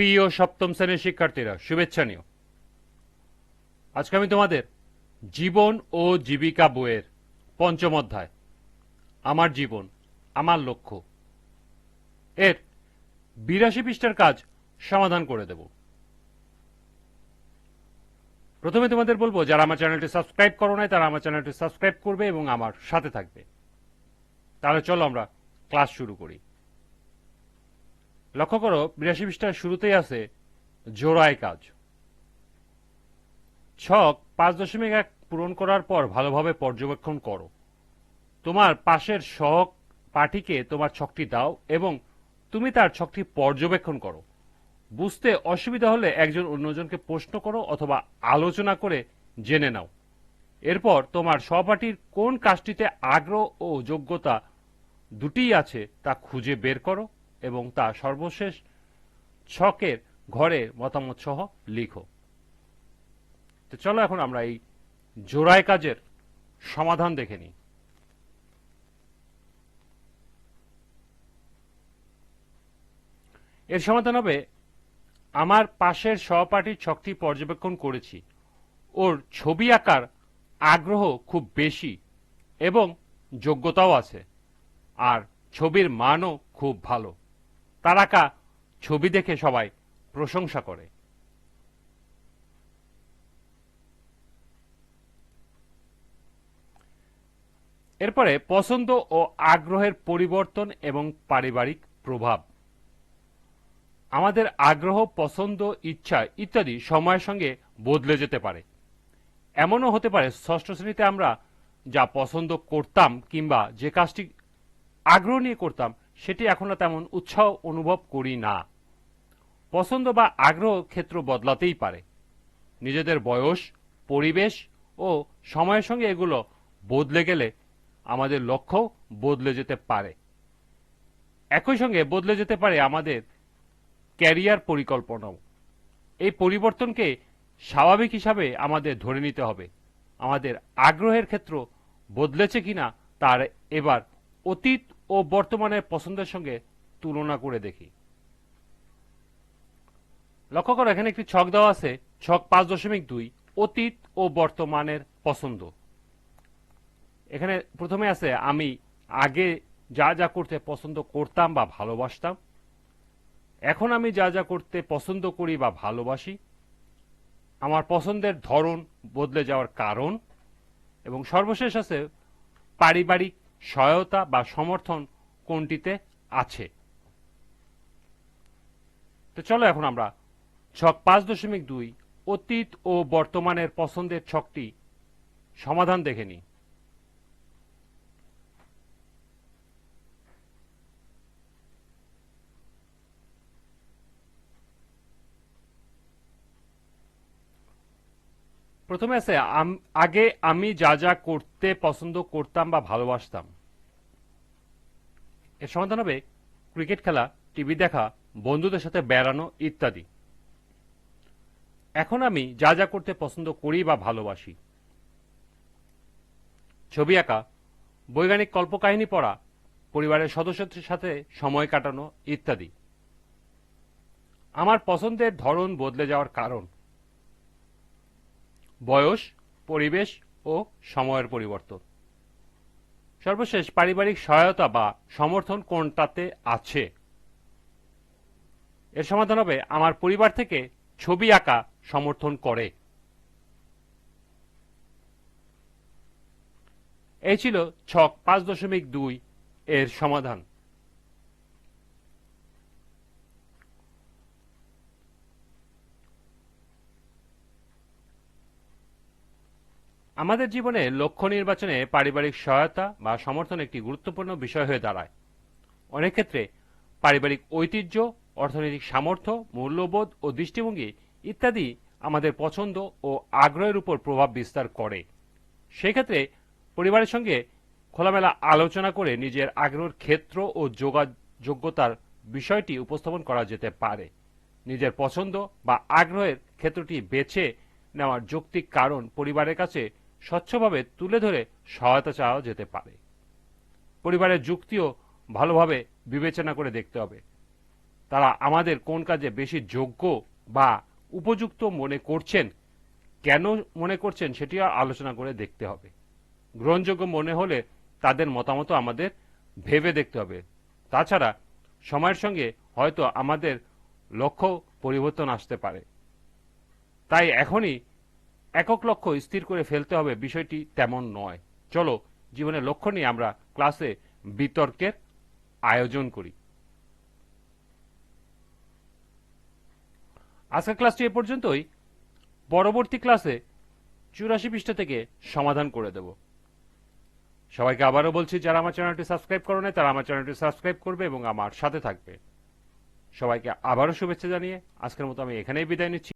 প্রিয় সপ্তম শ্রেণির শিক্ষার্থীরা, শুভেচ্ছা নিও। আজকে আমি তোমাদের জীবন ও জীবিকা বইয়ের পঞ্চম অধ্যায়, আমার জীবন, আমার লক্ষ্য এর বিরাশি পৃষ্ঠার কাজ সমাধান করে দেব। প্রথমে তোমাদের বলব, যারা আমার চ্যানেলটি সাবস্ক্রাইব করো নাই, তারা আমার চ্যানেলটি সাবস্ক্রাইব করবে এবং আমার সাথে থাকবে। তাহলে চলো আমরা ক্লাস শুরু করি। লক্ষ্য করো, বিরাশি পৃষ্ঠার শুরুতেই আছে জোড়ায় কাজ। ছক পাঁচ দশমিক এক পূরণ করার পর ভালোভাবে পর্যবেক্ষণ করো। তোমার পাশের সহক পাঠিকে তোমার ছকটি দাও এবং তুমি তার ছকটি পর্যবেক্ষণ করো। বুঝতে অসুবিধা হলে একজন অন্যজনকে প্রশ্ন করো অথবা আলোচনা করে জেনে নাও। এরপর তোমার সহপাঠীর কোন কাজটিতে আগ্রহ ও যোগ্যতা দুটিই আছে তা খুঁজে বের করো। এবং তা সর্বশেষ ছকের ঘরের মতামত সহ লিখো। তো চলো এখন আমরা এই জোড়ায় কাজের সমাধান দেখে নিই। এর সমাধান হবে, আমার পাশের সহপাঠীর ছকটি পর্যবেক্ষণ করেছি। ওর ছবি আঁকার আগ্রহ খুব বেশি এবং যোগ্যতাও আছে। আর ছবির মানও খুব ভালো। তার আঁকা ছবি দেখে সবাই প্রশংসা করে। এরপরে পছন্দ ও আগ্রহের পরিবর্তন এবং পারিবারিক প্রভাব। আমাদের আগ্রহ, পছন্দ, ইচ্ছা ইত্যাদি সময়ের সঙ্গে বদলে যেতে পারে। এমনও হতে পারে ষষ্ঠ শ্রেণীতে আমরা যা পছন্দ করতাম কিংবা যে কাজটি আগ্রহ নিয়ে করতাম সেটি এখন তেমন উৎসাহ অনুভব করি না। পছন্দ বা আগ্রহ ক্ষেত্র বদলাতেই পারে। নিজেদের বয়স, পরিবেশ ও সময়ের সঙ্গে এগুলো বদলে গেলে আমাদের লক্ষ্য বদলে যেতে পারে। একই সঙ্গে বদলে যেতে পারে আমাদের ক্যারিয়ার পরিকল্পনাও। এই পরিবর্তনকে স্বাভাবিক হিসাবে আমাদের ধরে নিতে হবে। আমাদের আগ্রহের ক্ষেত্র বদলেছে কিনা তার এবার অতীত ও বর্তমানে পছন্দের সঙ্গে তুলনা করে দেখি। লক্ষ্য করো, এখানে একটি ছক দেওয়া আছে, ছক পাঁচ দশমিক দুই, অতীত ও বর্তমানের পছন্দ। এখানে প্রথমে আছে, আমি আগে যা যা করতে পছন্দ করতাম বা ভালোবাসতাম, এখন আমি যা যা করতে পছন্দ করি বা ভালোবাসি, আমার পছন্দের ধরন বদলে যাওয়ার কারণ, এবং সর্বশেষ আছে পারিবারিক সহায়তা বা সমর্থন কোনটিতে আছে? তো চলো এখন আমরা ছক পাঁচ দশমিক দুই, অতীত ও বর্তমানের পছন্দের ছকটি সমাধান দেখে নিই। প্রথমে আছে আগে আমি যা যা করতে পছন্দ করতাম বা ভালোবাসতাম। এর সমাধান হবে ক্রিকেট খেলা, টিভি দেখা, বন্ধুদের সাথে বেড়ানো ইত্যাদি। এখন আমি যা যা করতে পছন্দ করি বা ভালোবাসি। ছবি আঁকা, বৈজ্ঞানিক কল্পকাহিনী পড়া, পরিবারের সদস্যদের সাথে সময় কাটানো ইত্যাদি। আমার পছন্দের ধরন বদলে যাওয়ার কারণ বয়স, পরিবেশ ও সময়ের পরিবর্তন। সর্বশেষ পারিবারিক সহায়তা বা সমর্থন কোনটাতে আছে? এর সমাধান হবে আমার পরিবার থেকে ছবি আঁকা সমর্থন করে। এই ছিল ছক পাঁচ দশমিক দুই এর সমাধান। আমাদের জীবনে লক্ষ্য নির্বাচনে পারিবারিক সহায়তা বা সমর্থন একটি গুরুত্বপূর্ণ বিষয় হয়ে দাঁড়ায়। অনেক ক্ষেত্রে পারিবারিক ঐতিহ্য, অর্থনৈতিক সামর্থ্য, মূল্যবোধ ও দৃষ্টিভঙ্গি ইত্যাদি আমাদের পছন্দ ও আগ্রহের উপর প্রভাব বিস্তার করে। সেক্ষেত্রে পরিবারের সঙ্গে খোলামেলা আলোচনা করে নিজের আগ্রহের ক্ষেত্র ও যোগাযোগ্যতার বিষয়টি উপস্থাপন করা যেতে পারে। নিজের পছন্দ বা আগ্রহের ক্ষেত্রটি বেছে নেওয়ার যৌক্তিক কারণ পরিবারের কাছে স্বচ্ছভাবে তুলে ধরে সহায়তা চাওয়া যেতে পারে। পরিবারের যুক্তিও ভালোভাবে বিবেচনা করে দেখতে হবে। তারা আমাদের কোন কাজে বেশি যোগ্য বা উপযুক্ত মনে করছেন, কেন মনে করছেন সেটি আলোচনা করে দেখতে হবে। গ্রহণযোগ্য মনে হলে তাদের মতামত আমাদের ভেবে দেখতে হবে। তাছাড়া সময়ের সঙ্গে হয়তো আমাদের লক্ষ্য পরিবর্তন আসতে পারে। তাই এখনই একক লক্ষ্য স্থির করে ফেলতে হবে বিষয়টি তেমন নয়। চলো, জীবনের লক্ষ্য নিয়ে আমরা ক্লাসে বিতর্কের আয়োজন করি। আজকের ক্লাসটি এ পর্যন্তই। পরবর্তী ক্লাসে চুরাশি পৃষ্ঠা থেকে সমাধান করে দেব। সবাইকে আবারও বলছি, যারা আমার চ্যানেলটি সাবস্ক্রাইব করো তারা আমার চ্যানেলটি সাবস্ক্রাইব করবে এবং আমার সাথে থাকবে। সবাইকে আবারও শুভেচ্ছা জানিয়ে আজকের মতো আমি এখানেই বিদায় নিচ্ছি।